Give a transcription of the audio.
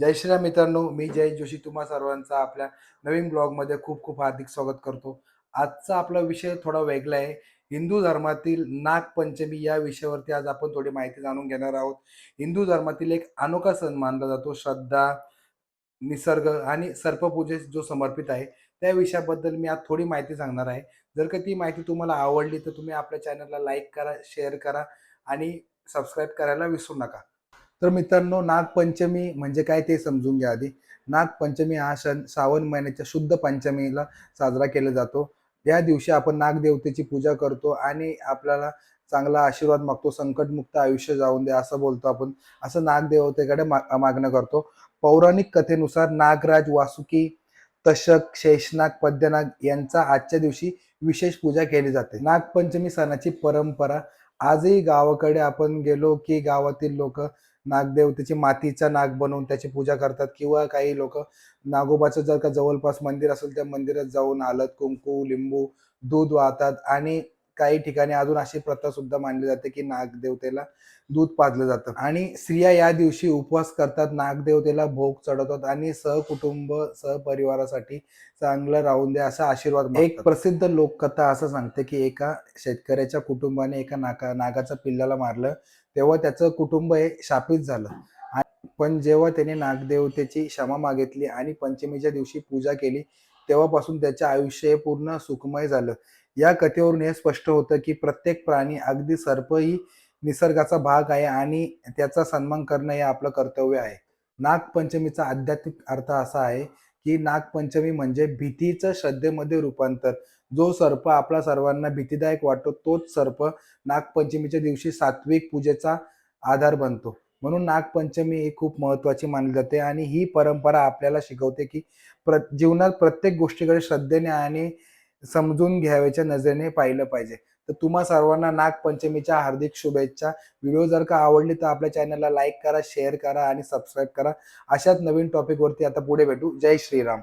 जय श्रीराम मित्रांनो मी जय जोशी तुम्हा सर्वांचा आपल्या नवीन ब्लॉगमध्ये खूप खूप हार्दिक स्वागत करतो. आजचा आपला विषय थोडा वेगळा आहे. हिंदू धर्मातील नागपंचमी या विषयावरती आज आपण थोडी माहिती जाणून घेणार आहोत. हिंदू धर्मातील एक अनोखा सण मानला जातो श्रद्धा निसर्ग आणि सर्पपूजेस जो समर्पित आहे. त्या विषयाबद्दल मी आज थोडी माहिती सांगणार आहे. जर का ती माहिती तुम्हाला आवडली तर तुम्ही आपल्या चॅनलला लाईक करा शेअर करा आणि सबस्क्राईब करायला विसरू नका. तर मित्रांनो नागपंचमी म्हणजे काय ते समजून घ्या आधी. नागपंचमी हा सण श्रावण महिन्याच्या शुद्ध पंचमीला साजरा केला जातो. या दिवशी आपण नागदेवतेची पूजा करतो आणि आपल्याला चांगला आशीर्वाद मागतो संकटमुक्त आयुष्य जाऊन दे असं बोलतो आपण. असं नागदेवतेकडे माग मागणं करतो. पौराणिक कथेनुसार नागराज वासुकी तशक शेषनाग पद्यनाग यांचा आजच्या दिवशी विशेष पूजा केली जाते. नागपंचमी सणाची परंपरा आजही गावाकडे आपण गेलो की गावातील लोक नागदेवतेची मातीचा नाग बनवून त्याची पूजा करतात किंवा काही लोक नागोबाचं जर का जवळपास मंदिर असेल त्या मंदिरात जाऊन हळद कुंकू लिंबू दूध वाहतात आणि काही ठिकाणी अजून अशी प्रथा सुद्धा मानली जाते की नागदेवतेला दूध पाजलं जातं. आणि स्त्रिया या दिवशी उपवास करतात नागदेवतेला भोग चढवतात आणि सहकुटुंब सहपरिवारासाठी चांगलं राहून द्या असा आशीर्वाद एक प्रसिद्ध लोककथा असं सांगते की एका शेतकऱ्याच्या कुटुंबाने एका नाका नागाच्या पिल्लाला मारलं तेव्हा त्याचं कुटुंब हे शापित झालं. पण जेव्हा त्याने नागदेवतेची क्षमा मागितली आणि पंचमीच्या दिवशी पूजा केली तेव्हापासून त्याचे आयुष्य हे पूर्ण सुखमय झालं. या कथेवरून हे स्पष्ट होतं की प्रत्येक प्राणी अगदी सर्पही निसर्गाचा भाग आहे आणि त्याचा सन्मान करणं हे आपलं कर्तव्य आहे. नागपंचमीचा आध्यात्मिक अर्थ असा आहे की नागपंचमी म्हणजे भीतीचं श्रद्धेमध्ये रूपांतर. जो सर्प आपला सर्वांना भीतीदायक वाटतो तोच सर्प नागपंचमीच्या दिवशी सात्विक पूजेचा आधार बनतो. म्हणून नागपंचमी ही खूप महत्वाची मानली जाते आणि ही परंपरा आपल्याला शिकवते की प्र जीवनात प्रत्येक गोष्टीकडे श्रद्धेने आणि समजून घ्यावयाच्या नजरेने पाहिलं पाहिजे. तर तुम्हा सर्वांना नागपंचमीच्या हार्दिक शुभेच्छा. व्हिडिओ जर का आवडली तर आपल्या चॅनलला लाईक करा शेअर करा आणि सबस्क्राईब करा. अशाच नवीन टॉपिकवरती आता पुढे भेटू. जय श्रीराम.